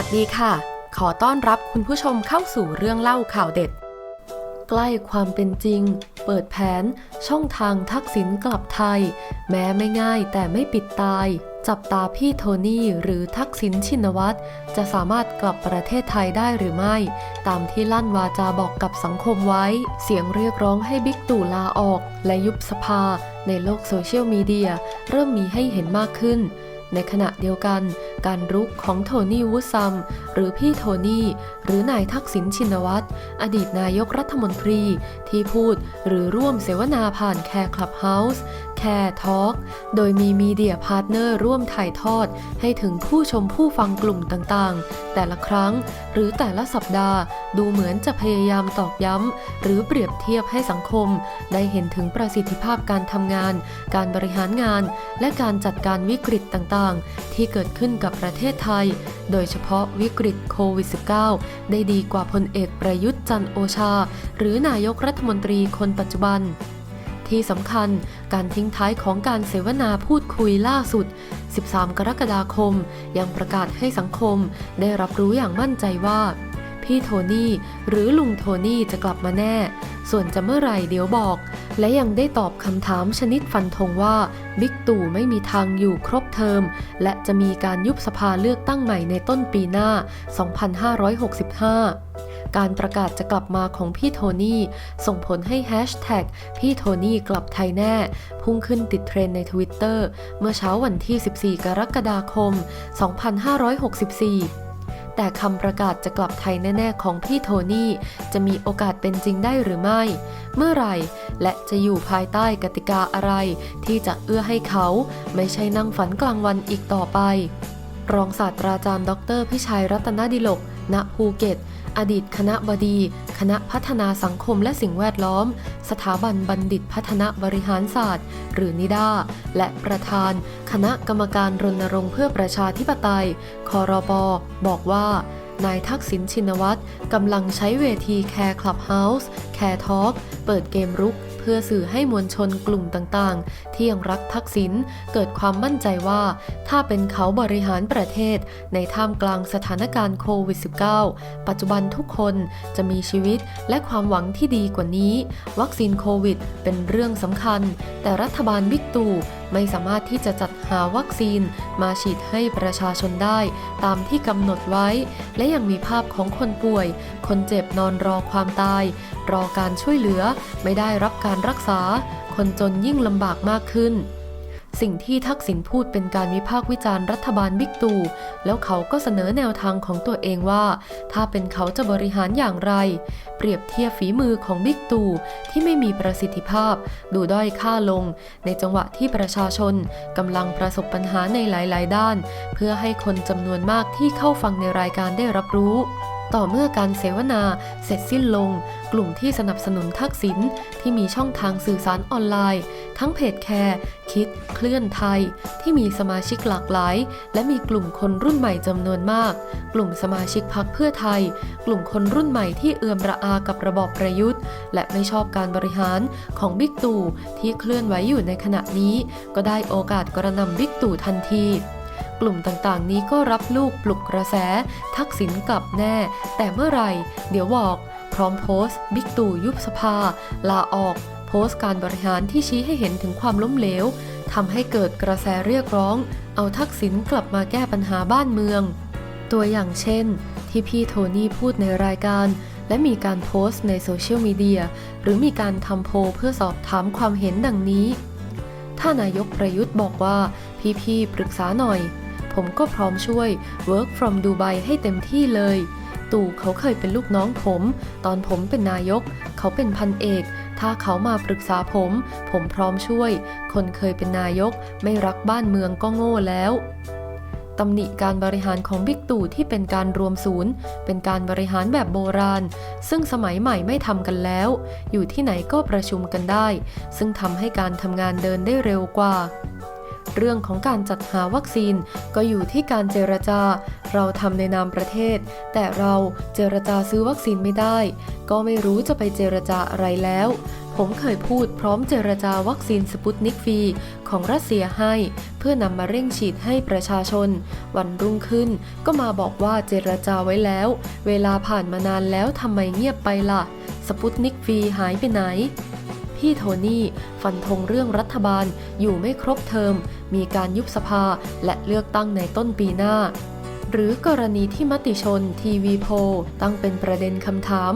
วัสดีค่ะ ขอต้อนรับคุณผู้ชมเข้าสู่เรื่องเล่าข่าวเด็ด ใกล้ความเป็นจริง เปิดแผน ช่องทางทักษิณกลับไทย แม้ไม่ง่ายแต่ไม่ปิดตาย จับตาพี่โทนี่หรือทักษิณชินวัตรจะสามารถกลับประเทศไทยได้หรือไม่ ตามที่ลั่นวาจาบอกกับสังคมไว้ เสียงเรียกร้องให้บิ๊กตู่ลาออก และยุบสภา ในโลกโซเชียลมีเดียเริ่มมีให้เห็นมากขึ้น ในขณะเดียวกัน การรุกของโทนี่วูซัม หรือพี่โทนี่ หรือนายทักษิณชินวัตร อดีตนายกรัฐมนตรี ที่พูดหรือร่วมเสวนาผ่านแคร์คลับเฮาส์ แคร์ทอล์กโดยมีมีเดียพาร์ทเนอร์ร่วมถ่ายทอด ให้ถึงผู้ชมผู้ฟังกลุ่มต่างๆ แต่ละครั้งหรือแต่ละสัปดาห์ดูเหมือนจะพยายามตอกย้ำ หรือเปรียบเทียบให้สังคม ได้เห็นถึงประสิทธิภาพการทำงาน การบริหารงาน และการจัดการวิกฤตต่างๆ ที่เกิดขึ้นกับประเทศไทย โดยเฉพาะวิกฤตโควิด -19 ได้ดีกว่าพลเอกประยุทธ์จันโอชา หรือนายกรัฐมนตรีคนปัจจุบันที่สำคัญ การทิ้งท้ายของการเสวนาพูดคุยล่าสุด 13 กรกฎาคม ยังประกาศให้สังคมได้รับรู้อย่างมั่นใจว่า พี่โทนี่หรือลุงโทนี่จะกลับมาแน่ ส่วนจะเมื่อไหร่เดี๋ยวบอก และยังได้ตอบคำถามชนิดฟันธงว่า บิ๊กตู่ไม่มีทางอยู่ครบเทอม และจะมีการยุบสภาเลือกตั้งใหม่ในต้นปีหน้า 2565 การประกาศจะกลับมาของพี่โทนี่ส่งผลให้แฮชแท็กพี่โทนี่กลับไทยแน่ พุ่งขึ้นติดเทรนในทวิตเตอร์เมื่อเช้าวันที่ 14 กรกฎาคม 2564แต่คำประกาศจะกลับไทยแน่ๆของพี่โทนี่ จะมีโอกาสเป็นจริงได้หรือไม่ เมื่อไหร่ และจะอยู่ภายใต้กติกาอะไร ที่จะเอื้อให้เขาไม่ใช่นั่งฝันกลางวันอีกต่อไป รองศาสตราจารย์ ดร พิชัยรัตนดิลก ณ ภูเก็ต อดีตคณะบดี คณะพัฒนาสังคมและสิ่งแวดล้อม สถาบันบัณฑิตพัฒนาบริหารศาสตร์ หรือนิด้า และประธาน คณะกรรมการรณรงค์เพื่อประชาธิปไตย คอรบบอกว่านายทักษิณชินวัตรกำลังใช้เวทีแคร์คลับเฮาส์แคร์ทอล์กเปิดเกมรุก เพื่อสื่อให้มวลชนกลุ่มต่างๆ ที่ยังรักทักษิณเกิดความมั่นใจว่า ถ้าเป็นเขาบริหารประเทศ ในท่ามกลางสถานการณ์โควิด -19 ปัจจุบันทุกคนจะมีชีวิตและความหวังที่ดีกว่านี้ วัคซีนโควิด เป็นเรื่องสำคัญ แต่รัฐบาลบิ๊กตู่ไม่สามารถที่จะจัดหาวัคซีนมาฉีดให้ประชาชนได้ตามที่กำหนดไว้ และยังมีภาพของคนป่วย คนเจ็บนอนรอความตาย รอการช่วยเหลือ ไม่ได้รับการรักษา คนจนยิ่งลำบากมากขึ้น สิ่งที่ทักษิณพูดเป็นการวิพากษ์วิจารณ์รัฐบาลบิ๊กตู่ แล้วเขาก็เสนอแนวทางของตัวเองว่า ถ้าเป็นเขาจะบริหารอย่างไร เปรียบเทียบฝีมือของบิ๊กตู่ที่ไม่มีประสิทธิภาพ ดูด้อยค่าลง ในจังหวะที่ประชาชนกำลังประสบปัญหาในหลาย ๆ ด้าน เพื่อให้คนจำนวนมากที่เข้าฟังในรายการได้รับรู้ ต่อเมื่อการเสวนาเสร็จสิ้นลง กลุ่มที่สนับสนุนทักษิณที่มีช่องทางสื่อสารออนไลน์ ทั้งเพจแคร์คิด เคลื่อนไทย ที่มีสมาชิกหลากหลาย และมีกลุ่มคนรุ่นใหม่จำนวนมาก กลุ่มสมาชิกพักเพื่อไทย กลุ่มคนรุ่นใหม่ที่เอื่อมระอากับระบอบประยุทธ์ และไม่ชอบการบริหารของบิ๊กตู่ที่เคลื่อนไหวอยู่ในขณะนี้ ก็ได้โอกาสกระนำบิ๊กตู่ทันที กลุ่มต่างๆ นี้ก็รับลูกปลุกกระแส ทักษิณกลับแน่ แต่เมื่อไหร่ เดี๋ยวบอก พร้อมโพสต์ บิ๊กตู่ยุบสภา ลาออก โพสต์การบริหารที่ชี้ให้เห็นถึงความล้มเหลวทำให้เกิดกระแสเรียกร้อง เอาทักษิณกลับมาแก้ปัญหาบ้านเมือง ตัวอย่างเช่น ที่พี่โทนี่พูดในรายการและมีการโพสต์ในโซเชียลมีเดียหรือมีการทำโพเพื่อสอบถามความเห็นดังนี้ ถ้านายกประยุทธ์บอกว่าพี่ๆปรึกษาหน่อย ผมก็พร้อมช่วย work from Dubai ให้เต็มที่เลย ตู่เขาเคยเป็นลูกน้องผม ตอนผมเป็นนายก เขาเป็นพันเอก ถ้าเขามาปรึกษาผม ผมพร้อมช่วย คนเคยเป็นนายก ไม่รักบ้านเมืองก็โง่แล้วตำหนิการบริหารของบิ๊กตู่ที่เป็นการรวมศูนย์ เป็นการบริหารแบบโบราณ ซึ่งสมัยใหม่ไม่ทำกันแล้ว อยู่ที่ไหนก็ประชุมกันได้ ซึ่งทำให้การทำงานเดินได้เร็วกว่า เรื่องของการจัดหาวัคซีน ก็อยู่ที่การเจรจา เราทำในนามประเทศ แต่เราเจรจาซื้อวัคซีนไม่ได้ ก็ไม่รู้จะไปเจรจาอะไรแล้ว ผมเคยพูดพร้อมเจรจาวัคซีนสปุตนิกฟีของรัสเซียให้ เพื่อนำมาเร่งฉีดให้ประชาชน วันรุ่งขึ้นก็มาบอกว่าเจรจาไว้แล้ว เวลาผ่านมานานแล้วทำไมเงียบไปล่ะสปุตนิกฟีหายไปไหน พี่โทนี่ฟันธงเรื่องรัฐบาลอยู่ไม่ครบเทอม มีการยุบสภาและเลือกตั้งในต้นปีหน้า หรือกรณีที่มติชนทีวีโพลตั้งเป็นประเด็นคำถาม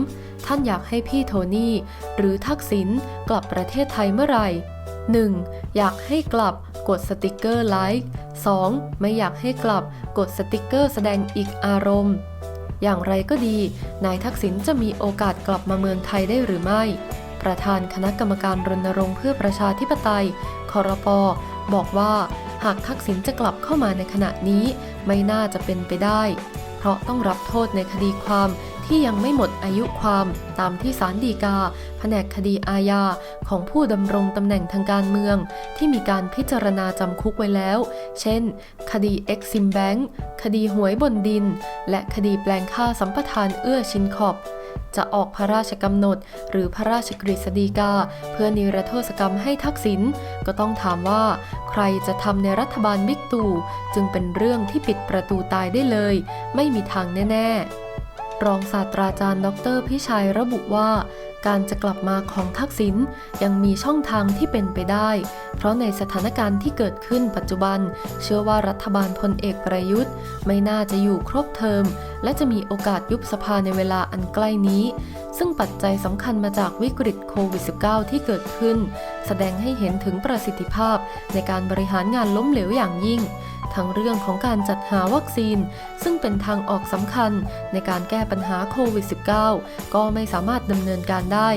ท่านอยากให้พี่โทนี่ หรือทักษิณกลับประเทศไทยเมื่อไหร่ 1. อยากให้กลับกดสติกเกอร์ไลค์ 2. ไม่อยากให้กลับกดสติกเกอร์แสดงอีกอารมณ์ อย่างไรก็ดี นายทักษิณจะมีโอกาสกลับมาเมืองไทยได้หรือไม่ ประธานคณะกรรมการรณรงค์เพื่อประชาธิปไตยคอรปอบอกว่า หากทักษิณจะกลับเข้ามาในขณะนี้ไม่น่าจะเป็นไปได้ เพราะต้องรับโทษในคดีความที่ยังไม่หมดอายุความตามที่ศาลฎีกา แผนกคดีอาญาของผู้ดำรงตำแหน่งทางการเมือง ที่มีการพิจารณาจำคุกไว้แล้ว เช่น คดีเอ็กซิมแบงค์คดีหวยบนดิน และคดีแปลงค่าสัมปทานเอื้อชินขอบ จะออกพระราชกำหนด หรือพระราชกฤษฎีกา เพื่อนิรโทษกรรมให้ทักษิณก็ต้องถามว่า ใครจะทำในรัฐบาลบิ๊กตู่จึงเป็นเรื่องที่ปิดประตูตายได้เลย ไม่มีทางแน่ ๆ รองศาสตราจารย์ ดรพิชัยระบุว่า การจะกลับมาของทักษิณยังมีช่องทางที่เป็นไปได้ เพราะในสถานการณ์ที่เกิดขึ้นปัจจุบัน เชื่อว่ารัฐบาลพลเอกประยุทธ์ ไม่น่าจะอยู่ครบเทอม และจะมีโอกาสยุบสภาในเวลาอันใกล้นี้ ซึ่งปัจจัยสำคัญมาจากวิกฤตโควิด -19 ที่เกิดขึ้น แสดงให้เห็นถึงประสิทธิภาพในการบริหารงานล้มเหลวอย่างยิ่ง ทั้งเรื่องของการจัดหาวัคซีน ซึ่งเป็นทางออกสำคัญในการแก้ปัญหาโควิด -19 ก็ไม่สามารถดำเนินการได้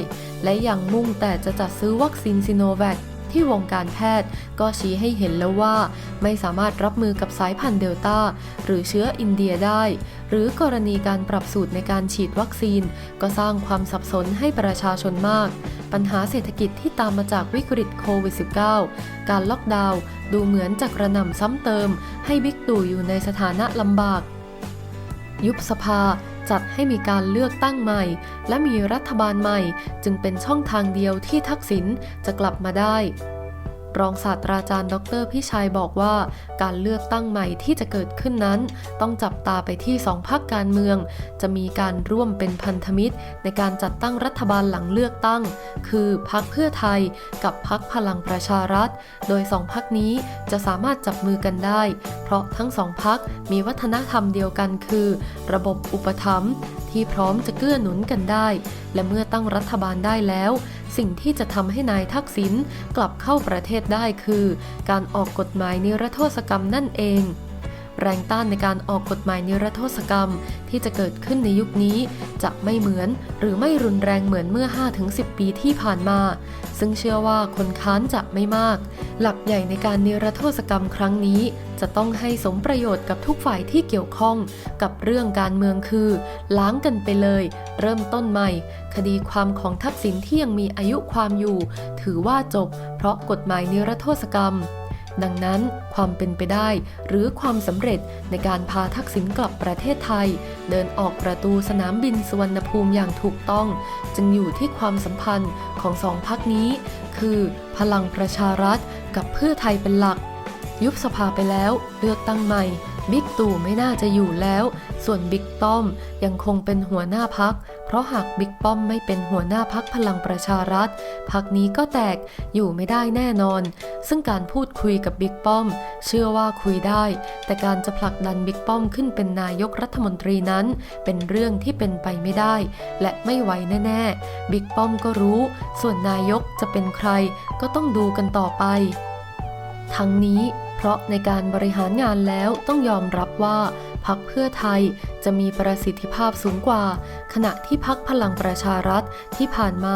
และยังมุ่งแต่จะจัดซื้อวัคซีนซิโนแวคที่วงการแพทย์ก็ชี้ให้เห็นแล้วว่าไม่สามารถรับมือกับสายพันธุ์เดลต้าหรือเชื้ออินเดียได้ หรือกรณีการปรับสูตรในการฉีดวัคซีน ก็สร้างความสับสนให้ประชาชนมาก ปัญหาเศรษฐกิจที่ตามมาจากวิกฤตโควิด -19 การล็อกดาวน์ดูเหมือนจะกระหน่ำซ้ำเติม ให้บิ๊กตู่อยู่ในสถานะลำบาก ยุบสภาจัดให้มีการเลือกตั้งใหม่ และมีรัฐบาลใหม่ จึงเป็นช่องทางเดียวที่ทักษิณจะกลับมาได้ รองศาสตราจารย์ ดรพิชัยบอกว่า การเลือกตั้งใหม่ที่จะเกิดขึ้นนั้น ต้องจับตาไปที่สองพักการเมือง จะมีการร่วมเป็นพันธมิตร ในการจัดตั้งรัฐบาลหลังเลือกตั้ง คือพักเพื่อไทยกับพักพลังประชารัฐ โดยสองพักนี้จะสามารถจับมือกันได้ เพราะทั้งสองพักมีวัฒนธรรมเดียวกันคือ ระบบอุปถัมภ์ ที่พร้อมจะเกื้อหนุนกันได้ และเมื่อตั้งรัฐบาลได้แล้ว สิ่งที่จะทำให้นายทักษิณกลับเข้าประเทศได้คือ การออกกฎหมายนิรโทษกรรมนั่นเอง แรงต้านในการออกกฎหมายนิรโทษกรรมที่จะเกิดขึ้นในยุคนี้ จะไม่เหมือนหรือไม่รุนแรงเหมือนเมื่อ 5-10 ปีที่ผ่านมา ซึ่งเชื่อว่าคนค้านจะไม่มาก หลักใหญ่ในการนิรโทษกรรมครั้งนี้ จะต้องให้สมประโยชน์กับทุกฝ่ายที่เกี่ยวข้องกับเรื่องการเมืองคือ ล้างกันไปเลย เริ่มต้นใหม่ คดีความของทักษิณที่ยังมีอายุความอยู่ ถือว่าจบ เพราะกฎหมายนิรโทษกรรม ดังนั้นความเป็นไปได้หรือความสำเร็จในการพาทักษิณกลับประเทศไทย เดินออกประตูสนามบินสุวรรณภูมิอย่างถูกต้อง จึงอยู่ที่ความสัมพันธ์ของสองพักนี้ คือพลังประชารัฐกับเพื่อไทยเป็นหลัก ยุบสภาไปแล้วเลือกตั้งใหม่ บิ๊กตู่ไม่น่าจะอยู่แล้ว ส่วนบิ๊กป้อมยังคงเป็นหัวหน้าพัก เพราะหากบิ๊กป้อมไม่เป็นหัวหน้าพักพลังประชารัฐพักนี้ก็แตกอยู่ไม่ได้แน่นอน ซึ่งการพูดคุยกับบิ๊กป้อม เชื่อว่าคุยได้ แต่การจะผลักดันบิ๊กป้อมขึ้นเป็นนายกรัฐมนตรีนั้น เป็นเรื่องที่เป็นไปไม่ได้ และไม่ไหวแน่ๆบิ๊กป้อมก็รู้ ส่วนนายกจะเป็นใครก็ต้องดูกันต่อไป ทั้งนี้ เพราะในการบริหารงานแล้วต้องยอมรับว่าพักเพื่อไทยจะมีประสิทธิภาพสูงกว่า ขณะที่พักพลังประชารัฐที่ผ่านมา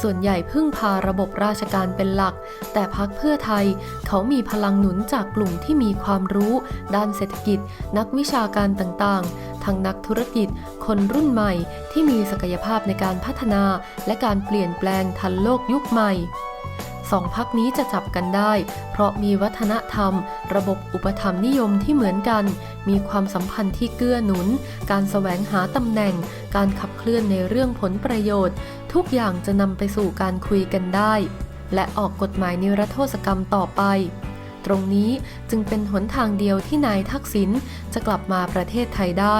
ส่วนใหญ่พึ่งพาระบบราชการเป็นหลัก แต่พักเพื่อไทยเขามีพลังหนุนจากกลุ่มที่มีความรู้ ด้านเศรษฐกิจ นักวิชาการต่างๆ ทั้งนักธุรกิจ คนรุ่นใหม่ที่มีศักยภาพในการพัฒนา และการเปลี่ยนแปลงทันโลกยุคใหม่ สองพักนี้จะจับกันได้ เพราะมีวัฒนธรรม ระบบอุปถัมนิยมที่เหมือนกัน มีความสัมพันธ์ที่เกื้อหนุน การแสวงหาตำแหน่ง การขับเคลื่อนในเรื่องผลประโยชน์ ทุกอย่างจะนำไปสู่การคุยกันได้ และออกกฎหมายนิรโทษกรรมต่อไปตรงนี้จึงเป็นหนทางเดียวที่นายทักษิณจะกลับมาประเทศไทยได้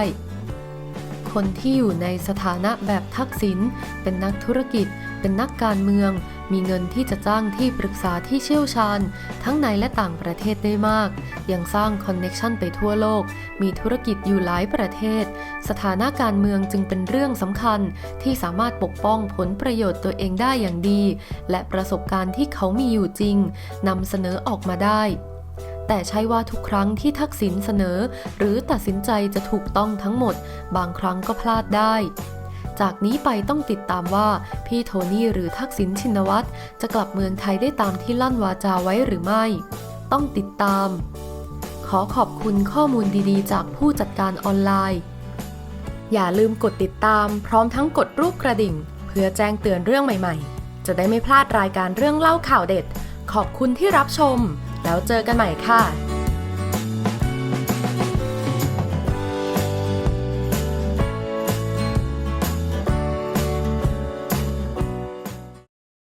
คนที่อยู่ในสถานะแบบทักษิณเป็นนักธุรกิจ เป็นนักการเมือง มีเงินที่จะจ้างที่ปรึกษาที่เชี่ยวชาญ ทั้งในและต่างประเทศได้มาก ยังสร้างคอนเน็ชันไปทั่วโลก มีธุรกิจอยู่หลายประเทศ สถานะการเมืองจึงเป็นเรื่องสำคัญที่สามารถปกป้องผลประโยชน์ตัวเองได้อย่างดี และประสบการณ์ที่เขามีอยู่จริงนำเสนอออกมาได้แต่ใช่ว่าทุกครั้งที่ทักษิณเสนอ หรือตัดสินใจจะถูกต้องทั้งหมด บางครั้งก็พลาดได้ จากนี้ไปต้องติดตามว่าพี่โทนี่หรือทักษิณชินวัตรจะกลับเมืองไทยได้ตามที่ลั่นวาจาไว้หรือไม่ ต้องติดตาม ขอขอบคุณข้อมูลดีๆ จากผู้จัดการออนไลน์ อย่าลืมกดติดตาม พร้อมทั้งกดรูปกระดิ่ง เพื่อแจ้งเตือนเรื่องใหม่ ๆ จะได้ไม่พลาดรายการเรื่องเล่าข่าวเด็ด ขอบคุณที่รับชม แล้วเจอกันใหม่ค่ะ